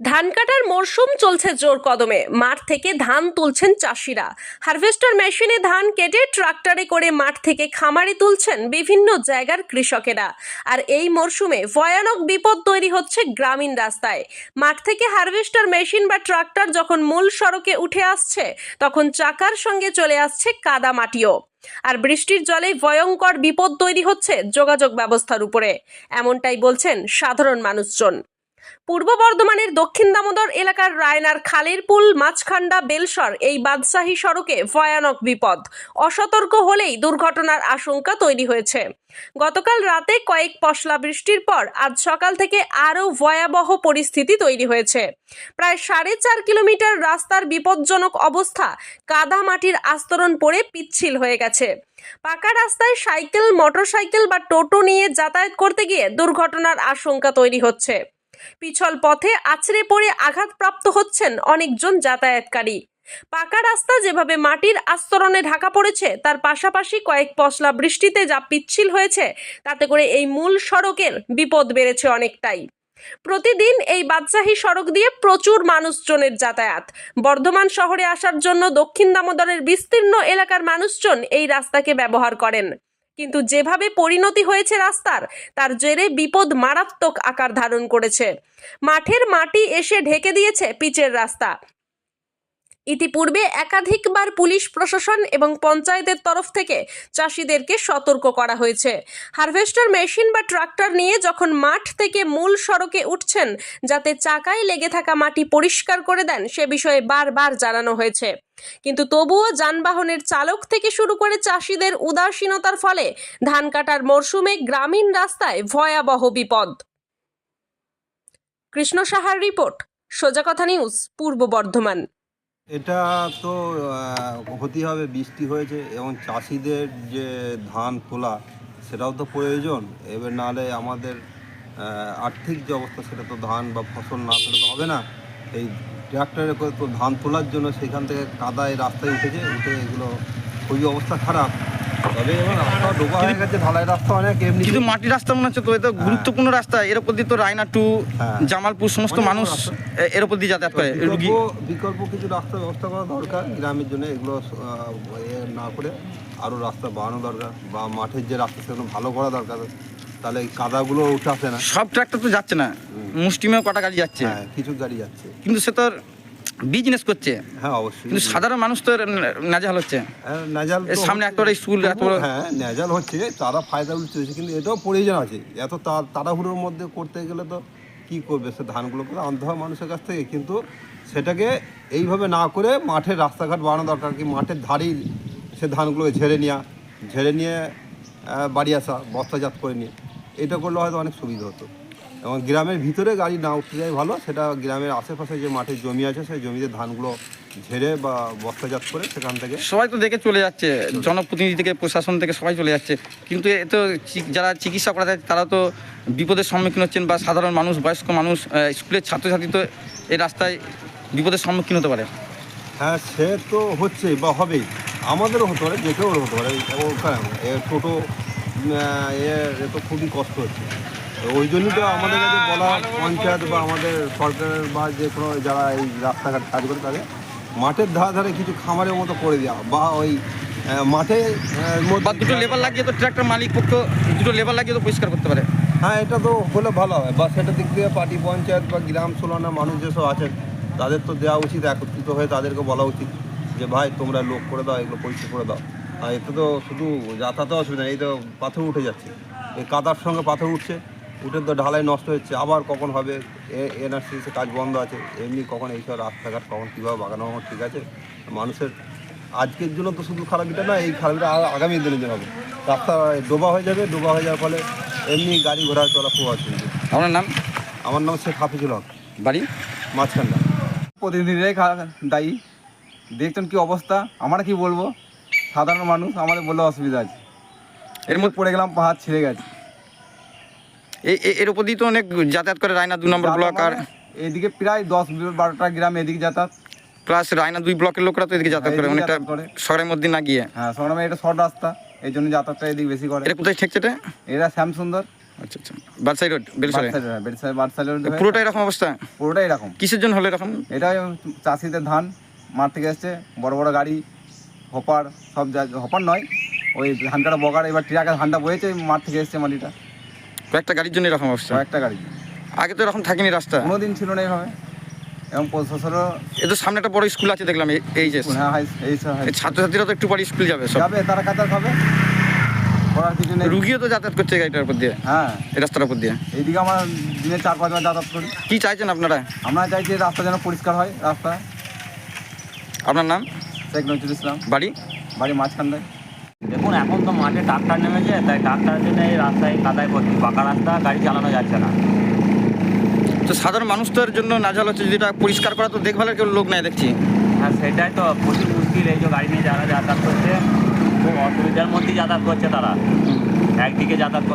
ধান কাটার মরশুম চলছে জোর কদমে। মাঠ থেকে ধান তুলছেন চাষিরা। হারভেস্টার মেশিনে ধান কেটে ট্রাক্টরে করে মাঠ থেকে খামারে তুলছেন বিভিন্ন জায়গার কৃষকেরা। আর এই মরশুমে ভয়ানক বিপদ তৈরি হচ্ছে গ্রামীণ রাস্তায়। মাঠ থেকে হারভেস্টার মেশিন বা ট্রাক্টর যখন মূল সড়কে উঠে আসছে, তখন চাকার সঙ্গে চলে আসছে কাদা মাটিও আর বৃষ্টির জলে ভয়ঙ্কর বিপদ তৈরি হচ্ছে যোগাযোগ ব্যবস্থার উপরে। এমনটাই বলছেন সাধারণ মানুষজন। পূর্ব বর্ধমানের দক্ষিণ দামোদর এলাকার রায়নার খালের পুল মাছখান্ডা বেলসর এই বাদশাহী সড়কে ভয়ানক বিপদ। অসতর্ক হলেই দুর্ঘটনার আশঙ্কা তৈরি হয়েছে। গতকাল রাতে কয়েক পশলা বৃষ্টির পর আজ সকাল থেকে আরও ভয়াবহ পরিস্থিতি তৈরি হয়েছে। প্রায় সাড়ে চার কিলোমিটার রাস্তার বিপজ্জনক অবস্থা কাদা মাটির আস্তরণ পড়ে পিচ্ছিল হয়ে গেছে। পাকা রাস্তায় সাইকেল, মোটরসাইকেল বা টোটো নিয়ে যাতায়াত করতে গিয়ে দুর্ঘটনার আশঙ্কা তৈরি হচ্ছে। পিছল পথে আছড়ে পড়ে আঘাতপ্রাপ্ত হচ্ছেন অনেকজন যাতায়াতকারী। পাকা রাস্তা যেভাবে মাটির আস্তরণে ঢাকা পড়েছে, তার পাশাপাশি কয়েক পশলা বৃষ্টিতে যা পিচ্ছিল হয়েছে, তাতে করে এই মূল সড়কের বিপদ বেড়েছে অনেকটাই। প্রতিদিন এই বাদশাহী সড়ক দিয়ে প্রচুর মানুষজনের যাতায়াত। বর্ধমান শহরে আসার জন্য দক্ষিণ দামোদরের বিস্তীর্ণ এলাকার মানুষজন এই রাস্তাকে ব্যবহার করেন। কিন্তু যেভাবে পরিণতি হয়েছে রাস্তার, তার জেরে বিপদ মারাত্মক আকার ধারণ করেছে। মাঠের মাটি এসে ঢেকে দিয়েছে পিচের রাস্তা। ইতিপূর্বে একাধিকবার পুলিশ প্রশাসন এবং পঞ্চায়েতের তরফ থেকে চাষিদেরকে সতর্ক করা হয়েছে। হারভেস্টার মেশিন বা ট্রাক্টর নিয়ে যখন মাঠ থেকে মূল সড়কে উঠছেন, যাতে চাকায় লেগে থাকা মাটি পরিষ্কার করে দেন, সে বিষয়ে বারবার জানানো হয়েছে। কিন্তু তবুও যানবাহনের চালক থেকে শুরু করে চাষিদের উদাসীনতার ফলে ধান কাটার মরশুমে গ্রামীণ রাস্তায় ভয়াবহ বিপদ। কৃষ্ণ সাহার রিপোর্ট, সোজা কথা নিউজ, পূর্ব বর্ধমান। এটা তো ক্ষতি হবে, বৃষ্টি হয়েছে এবং চাষিদের যে ধান তোলা, সেটাও তো প্রয়োজন। এবার নাহলে আমাদের আর্থিক যে অবস্থা, সেটা তো ধান বা ফসল না তোলে তো হবে না। এই ট্র্যাক্টরে করে তো ধান তোলার জন্য সেখান থেকে কাদায় রাস্তায় উঠেছে, উঠে এগুলো খুবই অবস্থা খারাপ। রাস্তা হয়ে রাস্তা কিন্তু মাটির রাস্তা মনে হচ্ছে তো এটা গুরুত্বপূর্ণ রাস্তা এর উপর দিয়ে তো রায়না টু হ্যাঁ। জামালপুর সমস্ত মানুষ রাস্তা। এর উপর দিয়ে যাতায়াত করে। বিকল্প রুগী বিকল্প কিছু রাস্তার ব্যবস্থা করা দরকার গ্রামের জন্য এগুলো না করে আরও রাস্তা বাড়ানো দরকার বা মাঠের যে রাস্তা সেগুলো ভালো করা দরকার তাহলে এই কাদাগুলো উঠে আসে না। সব ট্রাক্টর তো যাচ্ছে না মুষ্টিমেয় কটা গাড়ি যাচ্ছে। হ্যাঁ কিছু গাড়ি যাচ্ছে। কিন্তু সে তো বিজনেস করছে। হ্যাঁ অবশ্যই। কিন্তু সাধারণ মানুষ তো এর নাজেহাল হচ্ছে। হ্যাঁ, নাজাল সামনে একটা স্কুল, এত হ্যাঁ নাজাল হচ্ছে তারা ফায়দা উঠছে কিন্তু এটাও প্রয়োজন আছে। এত তাড়াহুড়োর মধ্যে করতে গেলে তো কি করবে? সে ধানগুলোকে তো আনতে হয় মানুষের কাছ থেকে কিন্তু সেটাকে এইভাবে না করে মাঠের রাস্তাঘাট বাড়ানো দরকার কি? মাঠের ধারেই সে ধানগুলোকে ঝেড়ে নেওয়া ঝেড়ে নিয়ে বাড়ি আসা বস্তাজাত করে নিয়ে। এটা করলে হয়তো অনেক সুবিধা হতো। এবং গ্রামের ভিতরে গাড়ি না উঠতে যায় ভালো সেটা গ্রামের আশেপাশে যে মাঠের জমি আছে সেই জমিতে ধানগুলো ঝেড়ে বা বস্তাজাত করে সেখান থেকে সবাই তো দেখে চলে যাচ্ছে জনপ্রতিনিধি থেকে প্রশাসন থেকে সবাই চলে যাচ্ছে। কিন্তু এ তো যারা চিকিৎসা করা যায় তারা তো বিপদের সম্মুখীন হচ্ছেন বা সাধারণ মানুষ বয়স্ক মানুষ স্কুলের ছাত্রছাত্রী তো এই রাস্তায় বিপদের সম্মুখীন হতে পারে। হ্যাঁ সে তো হচ্ছে বা হবেই। আমাদেরও হতে পারে যে কেউ হতে পারে। ওখানে এ টোটো এ তো খুবই কষ্ট হচ্ছে। ওই জন্যই তো আমাদের কাছে বলা পঞ্চায়েত বা আমাদের সরকারের বা যে কোনো যারা এই রাস্তাঘাট কাজ করে তাদের মাঠের ধারে ধারে কিছু খামারের মতো করে দেওয়া বা ওই মাঠে বা দুটো লেবার লাগিয়ে তো ট্রাক্টর মালিক পক্ষ দুটো লেবার লাগিয়ে তো পরিষ্কার করতে পারে। হ্যাঁ এটা তো হলে ভালো হয়। বা সেটা দিক দিয়ে পার্টি পঞ্চায়েত বা গ্রাম সোলানা মানুষ যেসব আছেন তাদের তো দেওয়া উচিত একত্রিত হয়ে তাদেরকে বলা উচিত যে ভাই তোমরা লোক করে দাও এগুলো পরিষ্কার করে দাও। আর এতে তো শুধু যাতায়াতে অসুবিধা এই তো পাথর উঠে যাচ্ছে। এই কাদার সঙ্গে পাথর উঠছে উঠে তো ঢালাই নষ্ট হচ্ছে আবার কখন হবে? এনআরসিসে কাজ বন্ধ আছে এমনি কখন এইসব রাস্তাঘাট কখন কীভাবে বাগানো আমার ঠিক আছে? মানুষের আজকের জন্য তো শুধু খারাপ এটা না এই খারাপটা আগামী দিনের জন্য হবে। রাস্তা ডোবা হয়ে যাবে ডোবা হয়ে যাওয়ার ফলে এমনি গাড়ি ঘোড়া চলা খুব অসুবিধা। আপনার নাম? আমার নাম শেখ হাফিজুল হক। বাড়ি? মাঝখানটা। প্রতিনিধিরাই দায়ী। দেখছেন কি অবস্থা? আমরা কি বলব? সাধারণ মানুষ আমাদের বলে অসুবিধা আছে। এর মধ্যে পড়ে গেলাম পাহাড় ছিঁড়ে গেছে। এর উপর দিয়ে তো অনেক যাতায়াত করে রায়না দু নম্বর ব্লক আর এদিকে প্রায় দশ বারোটা গ্রাম এদিকে যাতায়াত। প্লাস রায়না দুই ব্লকের লোকরা তো এদিকে যাতায়াত করে এদিকে অনেকটা করে। শহরের মধ্যে না গিয়ে। হ্যাঁ সরমে এটা শর্ট রাস্তা এই জন্য যাতায়াতটা এদিকে বেশি করে। এটা কোথায় ঠেকছে এটা? এরা শ্যামসুন্দর। আচ্ছা আচ্ছা। বাদশাহী রোড বেলসরে বাদশাহ- বেলসাই রোড। পুরোটা এরকম অবস্থা? পুরোটাই এরকম। কিসের জন্য হলো এরকম? এটা চাষিদের ধান মাঠ থেকে এসছে বড় বড় গাড়ি হপার সব হপার নয় ওই ধান কাটা বগার এবার ট্রাকে ধানটা বয়েছে মাঠ থেকে এসছে মাটিটা। কয়েকটা গাড়ির জন্য এরকম অবস্থা। কয়েকটা গাড়ি আগে তো এরকম থাকেনি রাস্তা। কোনোদিন ছিল না এইভাবে এবং প্রশাসনও এ তো সামনে একটা বড় স্কুল আছে দেখলাম এই- যে। হ্যাঁ এই ছাত্রছাত্রীরা তো একটু পরে স্কুল যাবে সব। যাবে তারা কাতার খাবে। কিছু নেই। রুগীও তো যাতায়াত করছে গাড়িটার উপর দিয়ে। হ্যাঁ। এই রাস্তার উপর দিয়ে। এইদিকে আমরা দিনে চার পাঁচবার যাতায়াত করি। কি চাইছেন আপনারা? আমরা চাইছি রাস্তা যেন পরিষ্কার হয় রাস্তা। আপনার নাম? শেখ নজরুল ইসলাম। বাড়ি? বাড়ি মাঝখানটায়। দেখুন এখন তো মাঠে ট্রাক্টার নেমেছে তাই ট্রাক্টরের জন্য এই রাস্তায় কাদায় ভর্তি পাকা রাস্তা গাড়ি চালানো যাচ্ছে না। তো সাধারণ মানুষদের জন্য নাজাল হচ্ছে যেটা পরিষ্কার করা তো দেখভালের কেউ লোক নাই দেখছি। হ্যাঁ সেটাই তো প্রচুর মুশকিল এই যে গাড়ি নিয়ে যারা যাতায়াত করছে খুব অসুবিধার মধ্যেই যাতায়াত করছে তারা। একদিকে যাতায়াত করছে